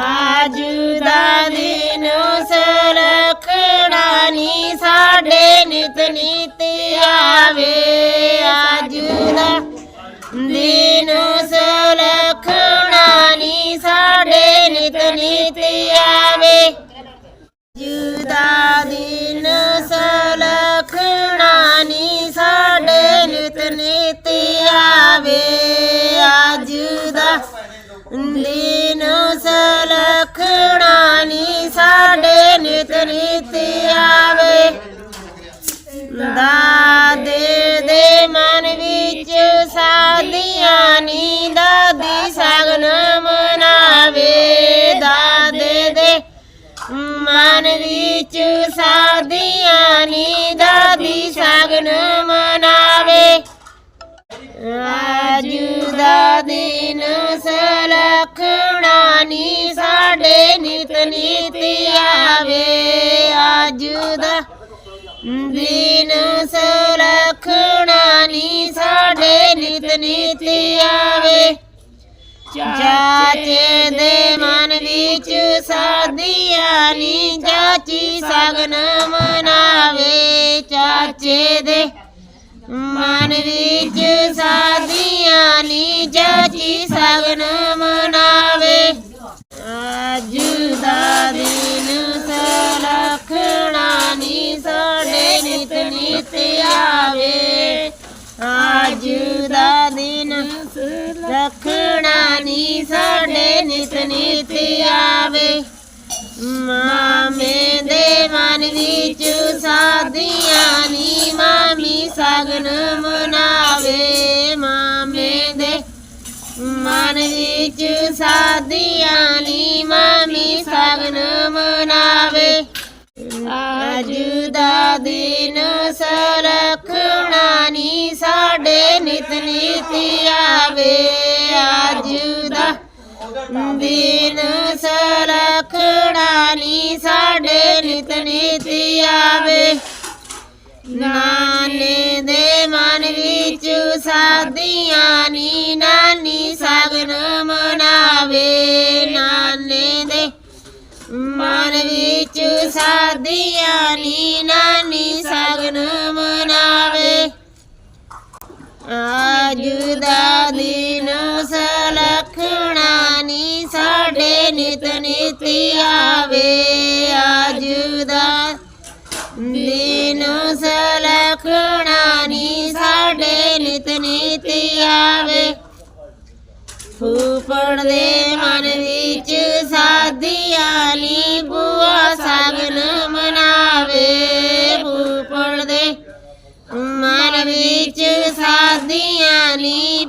ਆਜ ਦਾ ਦਿਨ ਸਲਖਣਾ ਨੀ ਸਾਡੇ ਨਿਤ ਨਿਤ ਆਵੇ। ਆਜ ਦਾ ਦਿਨ ਦਾਦੇ ਦੇ ਮਨ ਵਿੱਚ ਸਾਦੀਆਂ ਨੀ ਦਾਦੀ ਸਗਨ ਮਨਾਵੇ। ਦਾਦੇ ਦੇ ਮਨ ਵਿੱਚ ਸਾਦੀਆਂ ਨੀ ਦਾਦੀ ਸਗਨ ਮਨਾਵੇ। ਅੱਜ ਦਾ ਦਿਨ ਸਲਖਣਾ ਨੀ ਸਾਡੇ ਨਿਤ ਨਿਤ ਆਵੇ। ਅੱਜ ਦਾ ਦਿਨ ਸਲਖਣਾ ਨੀ ਸਾਡੇ ਨਿਤ ਨਿਤ ਆਵੇ। ਚਾਚੇ ਦੇ ਮਨ ਵਿੱਚ ਸਾਦੀਆਂ ਨੀ ਚਾਚੀ ਸਗਨ ਮਨਾਵੇ। ਚਾਚੇ ਦੇ ਮਨ ਵਿੱਚ ਸਾਦੀਆਂ ਨੀ ਚਾਚੀ ਸਗਨ ਮਨਾਵੇ। ਅੱਜ ਨਿਤ ਨਿਤ ਆਵੇ। ਅੱਜ ਦਾ ਦਿਨ ਰੱਖਣਾ ਨੀ ਸਾਡੇ ਨਿਤ ਨਿਤ ਆਵੇ। ਮਾਮੇ ਦੇ ਮਨ ਵਿੱਚ ਸਾਦੀਆਂ ਨੀ, ਮਾਮੀ ਸਗਨ ਮਨਾਵੇ। ਮਾਮੇ ਦੇ ਮਨ ਵਿੱਚ ਸਾਦੀਆਂ ਨੀ ਨਿਤ ਨਿਤ ਆਵੇ ਅੱਜ ਦਾ। ਦਿਨ ਸਲਖਣਾ ਨੀ ਸਾਡੇ ਨਿਤ ਨਿਤ ਆਵੇ। ਨਾਨੇ ਦੇ ਮਨ ਵਿੱਚ ਸਾਦੀਆਂ ਨੀ ਨਾਨੀ ਸਗਨ ਮਨਾਵੇ। ਨਾਨੇ ਦੇ ਮਨ ਵਿੱਚ ਸਾਦੀਆਂ ਨੀ ਨਾਨੀ ਸਗਨ ਮਨਾਵੇ। ਨਿਤ ਨਿਤ ਆਵੇ, ਅੱਜ ਦਾ ਦਿਨ ਸਲਖਣਾ ਨੀ ਸਾਡੇ ਨਿਤ ਨਿਤ ਆਵੇ। ਫੂਫੜ ਦੇ ਮਨ ਵਿੱਚ ਸਾਦੀਆਂ ਨੀ ਬੁਆ ਸਗਨ ਮਨਾਵੇ। ਫੂਫੜ ਦੇ ਮਨ ਵਿੱਚ ਸਾਦੀਆਂ ਨੀ